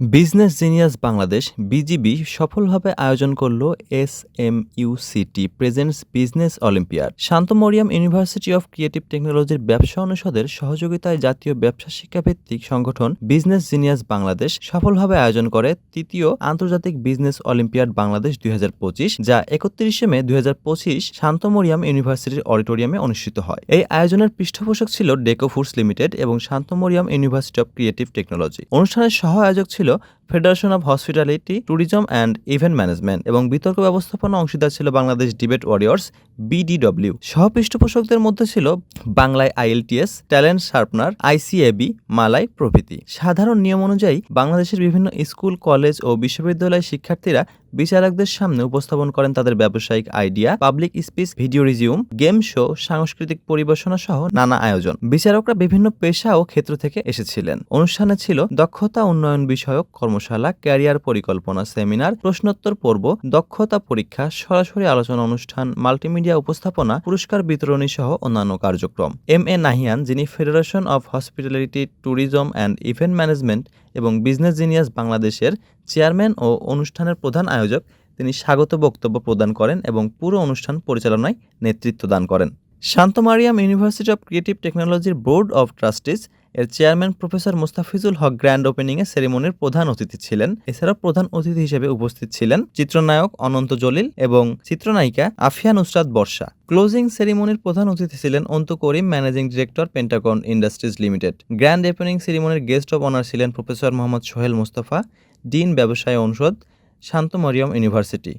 Business genius Bangladesh BGB সফলভাবে আয়োজন করল S M UCT presents business olympiad Shanto Mariam university of creative টেকনোলজির ব্যবসা অনুষদের সহযোগিতায় জাতীয় ব্যবসা শিক্ষাভিত্তিক সংগঠন বিজনেস জিনিয়াস বাংলাদেশ সফলভাবে আয়োজন করে তৃতীয় আন্তর্জাতিক বিজনেস অলিম্পিয়াড বাংলাদেশ দুই হাজার পঁচিশ, যা একত্রিশে মে দুই হাজার পঁচিশ শান্ত মরিয়াম ইউনিভার্সিটির অডিটোরিয়ামে অনুষ্ঠিত হয়। এই আয়োজনের পৃষ্ঠপোষক ছিল ডেকো ফুডস লিমিটেড এবং Shanto Mariam university of creative technology অনুষ্ঠানের সহ আয়োজক ছিল ছিল federation of hospitality tourism and event management এবং বিতর্ক ব্যবস্থাপনা অংশীদার ছিল বাংলাদেশ ডিবেট ওয়ারিয়র্স বিডিডব্লিউ সহ পৃষ্ঠপোষকদের মধ্যে ছিল বাংলায় IELTS, talent sharpener, ICAB, Malai প্রভৃতি। সাধারণ নিয়ম অনুযায়ী বাংলাদেশের বিভিন্ন স্কুল, কলেজ ও বিশ্ববিদ্যালয়ের শিক্ষার্থীরা বিচারকদের সামনে উপস্থাপন করেন তাদের ব্যবসায়িক idea, public speech, video resume, game show, সাংস্কৃতিক পরিবেশনা সহ নানা আয়োজন। বিচারকরা বিভিন্ন পেশা ও ক্ষেত্র থেকে এসেছিলেন। অনুষ্ঠানে ছিল দক্ষতা উন্নয়ন বিষয়ক কর্মশালা, ক্যারিয়ার পরিকল্পনা সেমিনার, প্রশ্নোত্তর পর্ব, দক্ষতা পরীক্ষা, সরাসরি আলোচনা অনুষ্ঠান, মাল্টিমিডিয়া উপস্থাপনা, পুরস্কার বিতরণী সহ অন্যান্য কার্যক্রম। এম এ নাহিয়ান, যিনি federation of hospitality tourism and event management এবং বিজনেস জিনিয়াস বাংলাদেশের চেয়ারম্যান ও অনুষ্ঠানের প্রধান আয়োজক, তিনি স্বাগত বক্তব্য প্রদান করেন এবং পুরো অনুষ্ঠান পরিচালনায় নেতৃত্ব দান করেন। Shanto Mariam university of creative টেকনোলজির বোর্ড অফ ট্রাস্টিজ এর chairman professor Mustafizul Haque grand ওপেনিংয়ে সেরেমনির প্রধান অতিথি ছিলেন। এছাড়াও প্রধান অতিথি হিসেবে উপস্থিত ছিলেন চিত্রনায়ক অনন্ত জলিল এবং চিত্রনায়িকা আফিয়া নুসরাত বর্ষা। ক্লোজিং সেরিমনির প্রধান অতিথি ছিলেন Antu Karim, managing director Pentagon industries limited. Grand opening সেরিমনির guest of honour ছিলেন প্রফেসর মোহাম্মদ সোহেল মুস্তফা, ডিন ব্যবসায় অনুষদ, শান্ত মরিয়ম ইউনিভার্সিটি।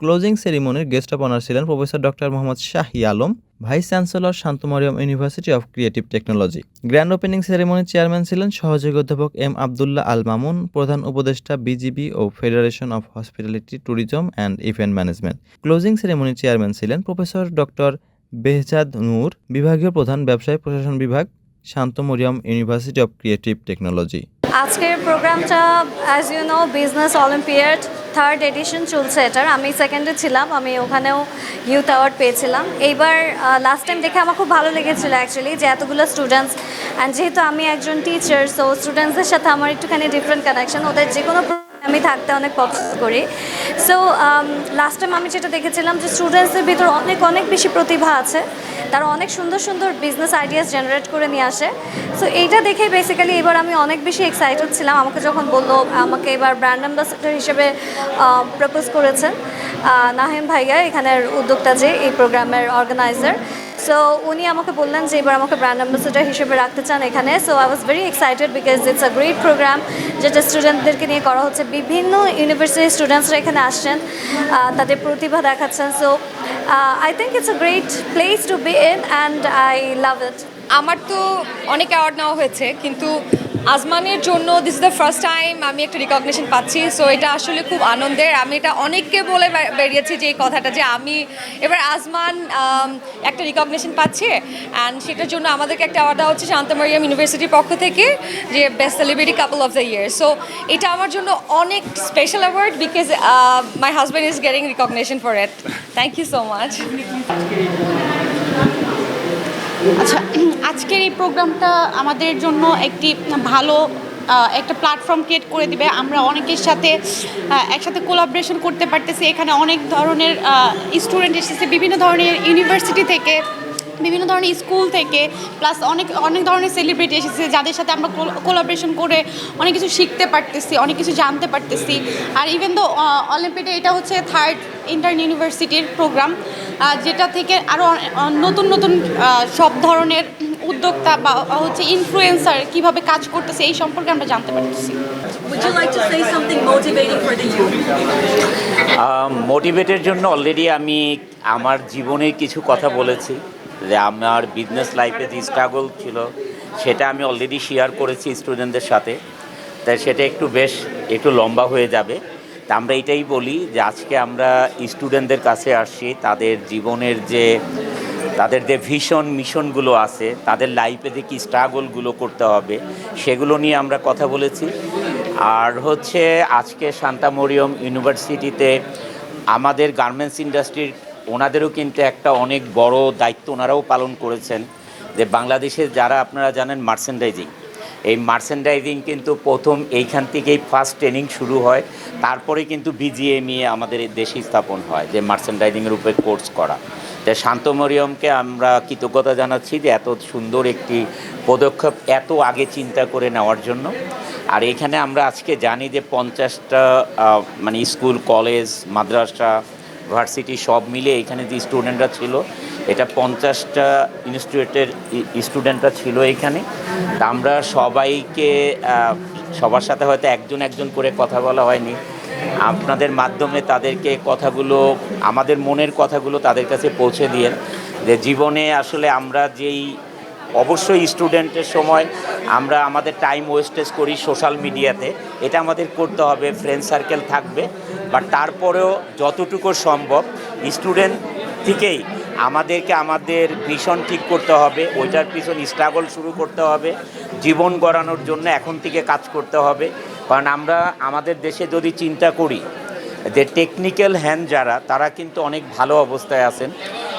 ক্লোজিং সেরিমনির গেস্ট অব অনার ছিলেন professor doctor Mohammad Shahi Alam vice chancellor Shanto Mariam university of creative technology. Grand opening সেরেমনির chairman ছিলেন সহযোগী অধ্যাপক M Abdullah Al Mamun, প্রধান উপদেষ্টা BGB O federation of hospitality, tourism and event management. Closing সেরেমনির chairman ছিলেন professor doctor Behzad Noor, বিভাগীয় প্রধান ব্যবসায় প্রশাসন বিভাগ Shanto Mariam university of creative technology. আজকের প্রোগ্রামটা as you know business olympiad third edition চলছে এটার। আমি সেকেন্ডে ছিলাম, আমি ওখানেও ইউথ অ্যাওয়ার্ড পেয়েছিলাম। এইবার লাস্ট টাইম দেখে আমার খুব ভালো লেগেছিলো অ্যাকচুয়ালি যে এতগুলো স্টুডেন্টস অ্যান্ড যেহেতু আমি একজন টিচার সো স্টুডেন্টসদের সাথে আমার একটুখানি ডিফারেন্ট কানেকশন ওদের যে কোনো আমি থাকতে অনেক পছন্দ করি। সো লাস্ট টাইম আমি যেটা দেখেছিলাম যে স্টুডেন্টসদের ভিতর অনেক অনেক বেশি প্রতিভা আছে। তারা অনেক সুন্দর সুন্দর বিজনেস আইডিয়াস জেনারেট করে নিয়ে আসে। সো এইটা দেখে বেসিক্যালি এবার আমি অনেক বেশি এক্সাইটেড ছিলাম। আমাকে যখন বলল, আমাকে এবার ব্র্যান্ড অ্যাম্বাসেডার হিসেবে প্রপোজ করেছেন নাহিম ভাইয়া, এখানের উদ্যোক্তা যে, এই প্রোগ্রামের অর্গানাইজার সো উনি আমাকে বললেন যে এবার আমাকে ব্র্যান্ড অ্যাম্বাসেডার হিসেবে রাখতে চান এখানে। So I was very excited because it's a great program যেটা স্টুডেন্টদেরকে নিয়ে করা হচ্ছে। বিভিন্ন ইউনিভার্সিটির স্টুডেন্টসরা এখানে আসছেন তাদের প্রতিভা দেখাচ্ছেন। So I think it's a great place to be in and I love it আমার তো অনেক অ্যাওয়ার্ড নেওয়া হয়েছে, কিন্তু আজমানের জন্য this is the first time আমি একটা রিকগনিশন পাচ্ছি। সো এটা আসলে খুব আনন্দের। আমি এটা অনেককে বলে বেরিয়েছি যে এই কথাটা যে আমি এবার আজমান একটা রিকগনিশন পাচ্ছে। অ্যান্ড সেটার জন্য আমাদেরকে একটা দেওয়া হচ্ছে শান্তমারিয়াম ইউনিভার্সিটির পক্ষ থেকে যে best celebrity couple of the year so এটা আমার জন্য অনেক special award because my husband is getting recognition for it thank you so much আচ্ছা আজকের এই প্রোগ্রামটা আমাদের জন্য একটি ভালো একটা প্ল্যাটফর্ম ক্রিয়েট করে দিবে। আমরা অনেকের সাথে একসাথে কোলাবরেশন করতে পারতেছি। এখানে অনেক ধরনের স্টুডেন্ট এসেছে, বিভিন্ন ধরনের ইউনিভার্সিটি থেকে বিভিন্ন ধরনের স্কুল থেকে প্লাস অনেক অনেক ধরনের সেলিব্রিটি এসেছে যাদের সাথে আমরা কোলাবরেশন করে অনেক কিছু শিখতে পারতেছি অনেক কিছু জানতে পারতেছি। আর ইভেন দো অলিম্পিডে এটা হচ্ছে থার্ড ইন্টার্ন ইউনিভার্সিটির প্রোগ্রাম যেটা থেকে আরও নতুন নতুন সব ধরনের উদ্যোক্তা বা হচ্ছে ইনফ্লুয়েন্সার কীভাবে কাজ করতেছে এই সম্পর্কে আমরা জানতে পারতেছি? মোটিভেটের জন্য অলরেডি আমি আমার জীবনের কিছু কথা বলেছি। যে আমার বিজনেস লাইফে যে স্ট্রাগল ছিল, সেটা আমি অলরেডি শেয়ার করেছি স্টুডেন্টদের সাথে। তাই সেটা একটু বেশ একটু লম্বা হয়ে যাবে। তা আমরা এটাই বলি যে আজকে আমরা স্টুডেন্টদের কাছে আসছি, তাদের জীবনের যে, তাদের যে ভিশন মিশনগুলো আছে, তাদের লাইফে যে কী স্ট্রাগলগুলো করতে হবে, সেগুলো নিয়ে আমরা কথা বলেছি। আর হচ্ছে আজকে শান্তা মরিয়ম ইউনিভার্সিটিতে আমাদের গার্মেন্টস ইন্ডাস্ট্রির ওনাদেরও কিন্তু একটা অনেক বড় দায়িত্ব ওনারাও পালন করেছেন যে বাংলাদেশে যারা আপনারা জানেন মার্চেন্ডাইজিং এই মার্চেন্ডাইজিং কিন্তু প্রথম এইখান থেকেই ফার্স্ট ট্রেনিং শুরু হয়, তারপরে কিন্তু বিজিএমইএ আমাদের এই দেশে স্থাপন হয় যে মার্চেন্ডাইজিংয়ের উপরে কোর্স করা। তাই শান্ত মরিয়মকে আমরা কৃতজ্ঞতা জানাচ্ছি যে এত সুন্দর একটি পদক্ষেপ এত আগে চিন্তা করে নেওয়ার জন্য। আর এখানে আমরা আজকে জানি যে পঞ্চাশটা মানে স্কুল, কলেজ, মাদ্রাসা ভার্সিটি সব মিলে এখানে যে স্টুডেন্টরা ছিল, এটা পঞ্চাশটা ইনস্টিটিউটের স্টুডেন্টরা ছিল এখানে। আমরা সবাইকে সবার সাথে হয়তো একজন একজন করে কথা বলা হয়নি। আপনাদের মাধ্যমে তাদেরকে কথাগুলো, আমাদের মনের কথাগুলো তাদের কাছে পৌঁছে দিয়ে, যে জীবনে আসলে আমরা যেই অবশ্যই স্টুডেন্টের সময় আমরা আমাদের টাইম ওয়েস্টেজ করি সোশ্যাল মিডিয়াতে এটা আমাদের করতে হবে ফ্রেন্ড সার্কেল থাকবে। বাট তারপরেও যতটুকু সম্ভব স্টুডেন্ট থেকেই আমাদেরকে আমাদের ভীষণ ঠিক করতে হবে, ওইটার পিছন স্ট্রাগল শুরু করতে হবে, জীবন গড়ানোর জন্য এখন থেকে কাজ করতে হবে। কারণ আমরা আমাদের দেশে যদি চিন্তা করি, যে টেকনিক্যাল হ্যান্ড যারা, তারা কিন্তু অনেক ভালো অবস্থায় আছেন।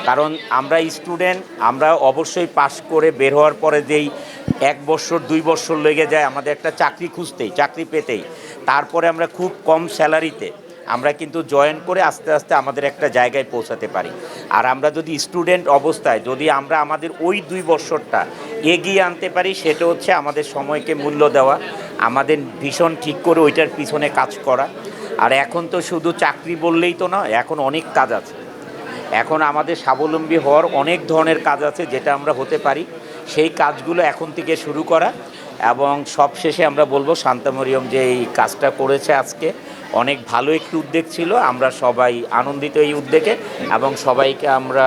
কারণ আমরা স্টুডেন্ট আমরা অবশ্যই পাশ করে বের হওয়ার পরে যেই এক বছর, দুই বছর লেগে যায়, আমাদের একটা চাকরি খুঁজতেই, চাকরি পেতেই। তারপরে আমরা খুব কম স্যালারিতে আমরা কিন্তু জয়েন করে আস্তে আস্তে আমাদের একটা জায়গায় পৌঁছাতে পারি। আর আমরা যদি স্টুডেন্ট অবস্থায়, যদি আমরা আমাদের ওই দুই বছরটা এগিয়ে আনতে পারি, সেটা হচ্ছে আমাদের সময়কে মূল্য দেওয়া, আমাদের ভীষণ ঠিক করে ওইটার পিছনে কাজ করা। আর এখন তো শুধু চাকরি বললেই তো নয়, এখন অনেক কাজ আছে। এখন আমাদের স্বাবলম্বী হওয়ার অনেক ধরনের কাজ আছে যেটা আমরা হতে পারি। সেই কাজগুলো এখন থেকে শুরু করা এবং সবশেষে আমরা বলব শান্তামরিয়ম যে এই কাজটা করেছে আজকে, অনেক ভালো একটি উদ্যোগ ছিল। আমরা সবাই আনন্দিত এই উদ্যোগে এবং সবাইকে আমরা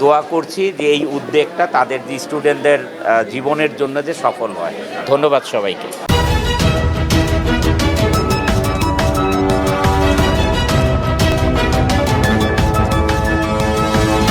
দোয়া করছি যে এই উদ্যোগটা তাদের যে স্টুডেন্টদের জীবনের জন্য যে সফল হয়। ধন্যবাদ সবাইকে।